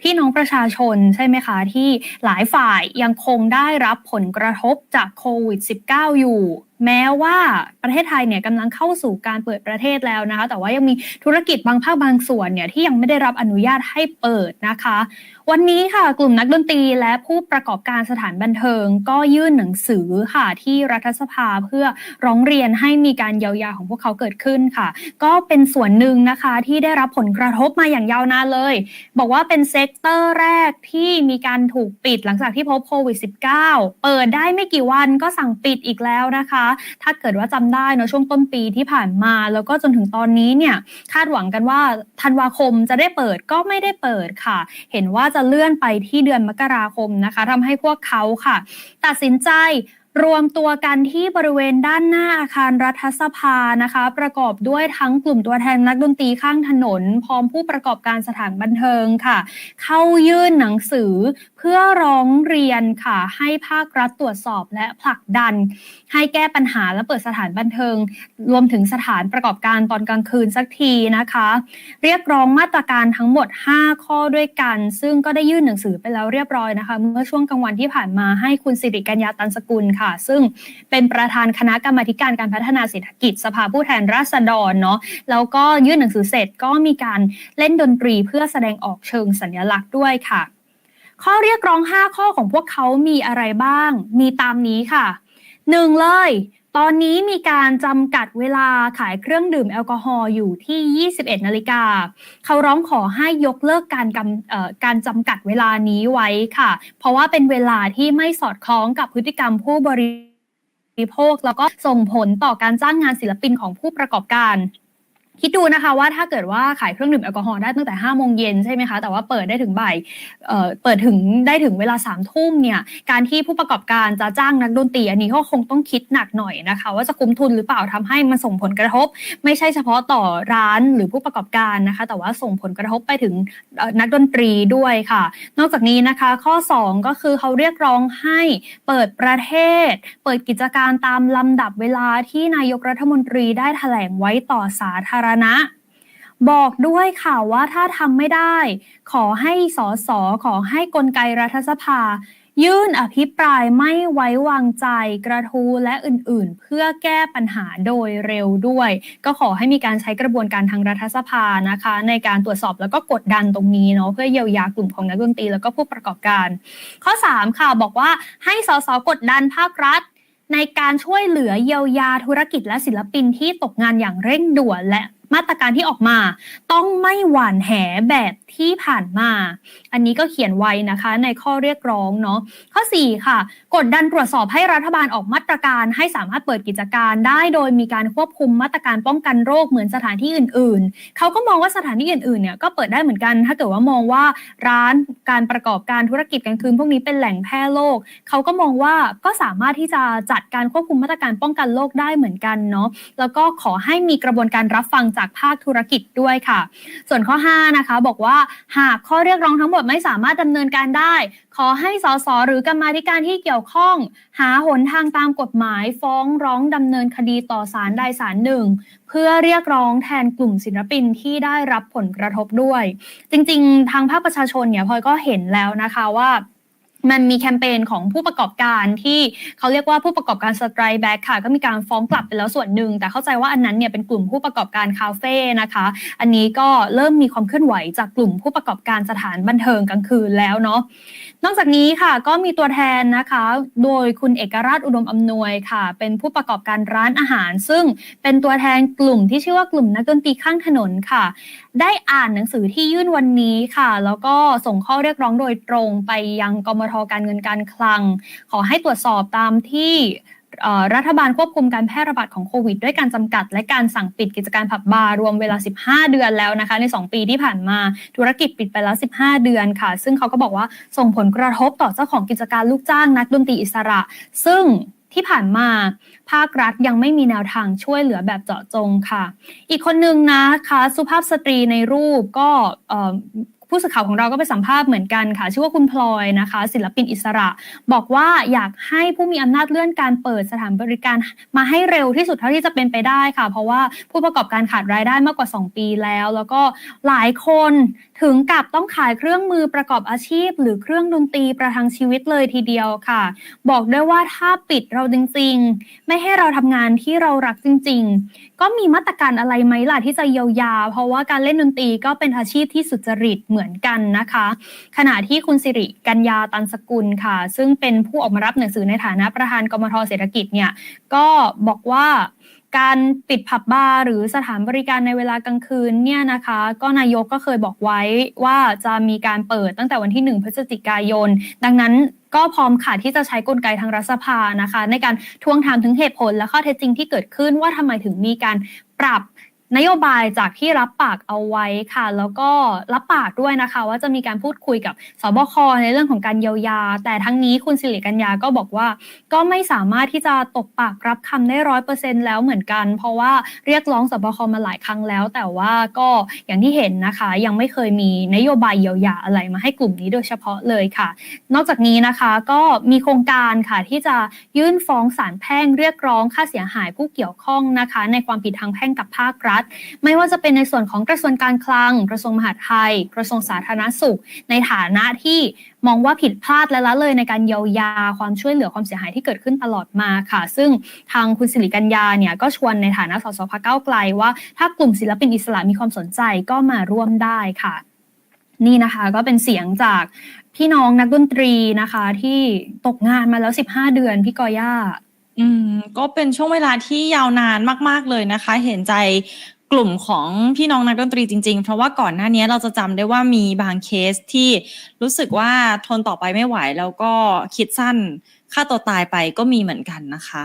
พี่น้องประชาชนใช่ไหมคะ ที่หลายฝ่ายยังคงได้รับผลกระทบจากโควิด -19 อยู่ แม้ว่าประเทศไทยเนี่ยกำลังเข้าสู่การเปิดประเทศแล้วนะคะ แต่ว่ายังมีธุรกิจบางภาคบางส่วนเนี่ยที่ยังไม่ได้รับอนุญาตให้เปิดนะคะ วันนี้ค่ะกลุ่มนักดนตรีและผู้ประกอบการสถานบันเทิง ก็ยื่นหนังสือค่ะที่รัฐสภาเพื่อร้องเรียนให้มีการเยียวยาของพวกเขาเกิดขึ้นค่ะ ก็เป็นส่วนหนึ่งนะคะที่ได้รับผลกระทบมาอย่างยาวนานเลย บอกว่าเป็นเซกเตอร์แรกที่มีการถูกปิดหลังจากที่พบโควิด -19 เปิดได้ไม่กี่วันก็สั่งปิดอีกแล้วนะคะถ้าเกิดว่าจำได้เนอะช่วงต้นปีที่ผ่านมา แล้วก็จนถึงตอนนี้เนี่ยคาดหวังกันว่าธันวาคมจะได้เปิดก็ไม่ได้เปิดค่ะ เห็นว่าจะเลื่อนไปที่เดือนมกราคมนะคะทำให้พวกเขาค่ะ ตัดสินใจ รวมตัวกันที่บริเวณด้านหน้าอาคารรัฐสภานะคะ ประกอบด้วยทั้งกลุ่มตัวแทนนักดนตรีข้างถนน พร้อมผู้ประกอบการสถานบันเทิงค่ะ เข้ายื่นหนังสือเพื่อร้องเรียนค่ะ ให้ภาครัฐตรวจสอบและผลักดัน ให้แก้ปัญหาและเปิดสถานบันเทิง รวมถึงสถานประกอบการตอนกลางคืนสักทีนะคะ เรียกร้องมาตรการทั้งหมด 5 ข้อด้วยกัน ซึ่งก็ได้ยื่นหนังสือไปแล้วเรียบร้อยนะคะ เมื่อช่วงกลางวันที่ผ่านมาให้คุณสิริกัญญาตันสกุลค่ะ ซึ่งเป็นประธานคณะกรรมการการพัฒนาเศรษฐกิจ สภาผู้แทนราษฎรเนาะแล้วก็ยื่นหนังสือเสร็จก็มีการเล่นดนตรีเพื่อแสดงออกเชิงสัญลักษณ์ด้วยค่ะ ข้อเรียกร้อง 5 ข้อของพวกเขามีอะไรบ้าง มีตามนี้ค่ะ หนึ่งเลย ตอนนี้มีการจำกัดเวลาขายเครื่องดื่มแอลกอฮอล์อยู่ที่ 21 นาฬิกา เขาร้องขอให้ยกเลิกการกำการจำกัดเวลานี้ไว้ค่ะ เพราะว่าเป็นเวลาที่ไม่สอดคล้องกับพฤติกรรมผู้บริโภค แล้วก็ส่งผลต่อการจ้างงานศิลปินของผู้ประกอบการ คิดดูนะคะว่าถ้าเกิดว่าขายเครื่องดื่มแอลกอฮอล์ได้ตั้งแต่5โมงเย็นใช่ไหมคะแต่ว่าเปิดได้ถึงบ่ายเอ่อเปิดถึงได้ถึงเวลา3ามทุ่มเนี่ยการที่ผู้ประกอบการจะจ้างนักดนตรีอันนี้ก็คงต้องคิดหนักหน่อยนะคะ ว่าจะคุ้มทุนหรือเปล่าทำให้มันส่งผลกระทบ ไม่ใช่เฉพาะต่อร้านหรือผู้ประกอบการนะคะ แต่ว่าส่งผลกระทบไปถึงนักดนตรีด้วยค่ะ นอกจากนี้นะคะข้อ 2 ก็คือเขาเรียกร้องให้เปิดประเทศ เปิดกิจการตามลำดับเวลาที่นายกรัฐมนตรีได้แถลงไว้ต่อสาธารณะ บอกด้วยค่ะว่าถ้าทำไม่ได้ ขอให้สสขอให้กลไกรัฐสภา ยื่นอภิปรายไม่ไว้วางใจกระทู้และอื่นๆ เพื่อแก้ปัญหาโดยเร็วด้วย ก็ขอให้มีการใช้กระบวนการทางรัฐสภานะคะ ในการตรวจสอบแล้วก็กดดันตรงนี้เนาะเพื่อเยียวยากลุ่มของนักดนตรีแล้วก็ผู้ประกอบการ ข้อ 3 ค่ะบอกว่าให้สสกดดันภาครัฐในการช่วยเหลือเยียวยาธุรกิจและศิลปินที่ตกงานอย่างเร่งด่วนและ มาตรการที่ออกมา ต้องไม่หวานแหแบบที่ผ่านมา อันนี้ก็เขียนไว้นะคะในข้อเรียกร้องเนาะข้อ 4 ค่ะ กดดันตรวจสอบให้รัฐบาลออกมาตรการให้สามารถเปิดกิจการได้โดยมีการควบคุมมาตรการป้องกันโรคเหมือนสถานที่อื่น ๆ เขาก็มองว่าสถานที่อื่น ๆ เนี่ยก็เปิดได้เหมือนกัน ถ้าเกิดว่ามองว่าร้านการประกอบการธุรกิจกลางคืนพวกนี้เป็นแหล่งแพร่โรคเขาก็มองว่าก็สามารถที่จะจัดการควบคุมมาตรการป้องกันโรคได้เหมือนกันเนาะแล้วก็ขอให้มีกระบวนการรับฟังจากภาคธุรกิจด้วยค่ะ ส่วนข้อ 5 นะคะ บอกว่าหากข้อเรียกร้องทั้งหมดไม่สามารถดำเนินการได้ ขอให้สสหรือกรรมาธิการที่เกี่ยวข้อง หาหนทางตามกฎหมายฟ้องร้องดำเนินคดีต่อศาลใดศาลหนึ่ง เพื่อเรียกร้องแทนกลุ่มศิลปินที่ได้รับผลกระทบด้วย จริง ๆ ทางภาคประชาชนเนี่ยพลอยก็เห็นแล้วนะคะว่า มันมีแคมเปญของผู้ประกอบการที่เขาเรียกว่าผู้ประกอบการสไตร์แบ็กค่ะ ก็มีการฟ้องกลับไปแล้วส่วนหนึ่ง แต่เข้าใจว่าอันนั้นเนี่ยเป็นกลุ่มผู้ประกอบการคาเฟ่นะคะ อันนี้ก็เริ่มมีความเคลื่อนไหวจากกลุ่มผู้ประกอบการสถานบันเทิงกลางคืนแล้วเนาะนอกจากนี้ค่ะก็มีตัวแทนนะคะ โดยคุณเอกราชอุดมอำนวยค่ะ เป็นผู้ประกอบการร้านอาหาร ซึ่งเป็นตัวแทนกลุ่มที่ชื่อว่ากลุ่มนักดนตรีข้างถนนค่ะ ได้อ่านหนังสือที่ยื่นวันนี้ค่ะ แล้วก็ส่งข้อเรียกร้องโดยตรงไปยังกมทการเงินการคลัง ขอให้ตรวจสอบตามที่รัฐบาลควบคุมการแพร่ระบาดของโควิด ด้วยการจำกัด และการสั่งปิดกิจการผับบาร์รวมเวลา 15 เดือนแล้วนะคะ ใน 2 ปีที่ผ่านมาธุรกิจปิดไปแล้ว 15 เดือนค่ะ ซึ่งเขาก็บอกว่าส่งผลกระทบต่อเจ้าของกิจการลูกจ้างนักดนตรีอิสระ ซึ่งที่ผ่านมาภาครัฐยังไม่มีแนวทางช่วยเหลือแบบเจาะจงค่ะ อีกคนนึงนะคะ สุภาพสตรีในรูปก็ ผู้สื่อข่าวของเราก็ไปสัมภาษณ์เหมือนกันค่ะ ชื่อว่าคุณพลอยนะคะ ศิลปินอิสระ บอกว่าอยากให้ผู้มีอำนาจเลื่อนการเปิดสถานบริการมาให้เร็วที่สุดเท่าที่จะเป็นไปได้ค่ะ เพราะว่าผู้ประกอบการขาดรายได้มากกว่า 2 ปีแล้ว แล้วก็หลายคน ถึงกับต้องขายเครื่องมือประกอบอาชีพ หรือเครื่องดนตรีประทังชีวิตเลยทีเดียวค่ะ บอกด้วยว่าถ้าปิดเราจริงๆ ไม่ให้เราทำงานที่เรารักจริง ๆ ก็มีมาตรการอะไรไหมล่ะที่จะเยียวยา เพราะว่าการเล่นดนตรีก็เป็นอาชีพที่สุจริตเหมือนกันนะคะ ขณะที่คุณสิริกัญญาตันสกุลค่ะ ซึ่งเป็นผู้ออกมารับหนังสือในฐานะประธานกมทเศรษฐกิจเนี่ยก็บอกว่า การปิดผับบาร์หรือสถานบริการในเวลากลางคืนเนี่ยนะคะ ก็นายกก็เคยบอกไว้ว่าจะมีการเปิดตั้งแต่วันที่ 1 พฤศจิกายน ดังนั้นก็พร้อมค่ะที่จะใช้กลไกทางรัฐสภานะคะ ในการทวงถามถึงเหตุผลและข้อเท็จจริงที่เกิดขึ้นว่าทำไมถึงมีการปรับ นโยบายจากที่รับปากเอาไว้ค่ะ แล้วก็รับปากด้วยนะคะ ว่าจะมีการพูดคุยกับสบคในเรื่องของการเยียวยา แต่ทั้งนี้คุณสิริกัญญาก็บอกว่า ก็ไม่สามารถที่จะตกปากรับคำได้ร้อยเปอร์เซ็นแล้วเหมือนกัน เพราะว่าเรียกร้องสบคมาหลายครั้งแล้ว แต่ว่าก็อย่างที่เห็นนะคะ ยังไม่เคยมีนโยบายเยียวยาอะไรมาให้กลุ่มนี้โดยเฉพาะเลยค่ะ นอกจากนี้นะคะก็มีโครงการค่ะที่จะยื่นฟ้องศาลแพ่งเรียกร้องค่าเสียหายผู้เกี่ยวข้องนะคะ ในความผิดทางแพ่งกับภาครัฐไม่ว่าจะเป็นในส่วนของกระทรวงการคลัง กระทรวงมหาดไทย กระทรวงสาธารณสุข ในฐานะที่มองว่าผิดพลาดและละเลยในการเยียวยาความช่วยเหลือความเสียหายที่เกิดขึ้นตลอดมาค่ะ ซึ่งทางคุณสิริกัญญาเนี่ยก็ชวนในฐานะสสพักเก้าไกลว่าถ้ากลุ่มศิลปินอิสระมีความสนใจก็มาร่วมได้ค่ะ นี่นะคะก็เป็นเสียงจากพี่น้องนักดนตรีนะคะ ที่ตกงานมาแล้ว 15 เดือนพี่กอย่า อืม ก็เป็นช่วงเวลาที่ยาวนานมาก ๆ เลยนะคะ เห็นใจกลุ่มของพี่น้องนักดนตรีจริง ๆ เพราะว่าก่อนหน้านี้เราจะจำได้ว่ามีบางเคสที่รู้สึกว่าทนต่อไปไม่ไหว แล้วก็คิดสั้นฆ่าตัวตายไปก็มีเหมือนกันนะคะ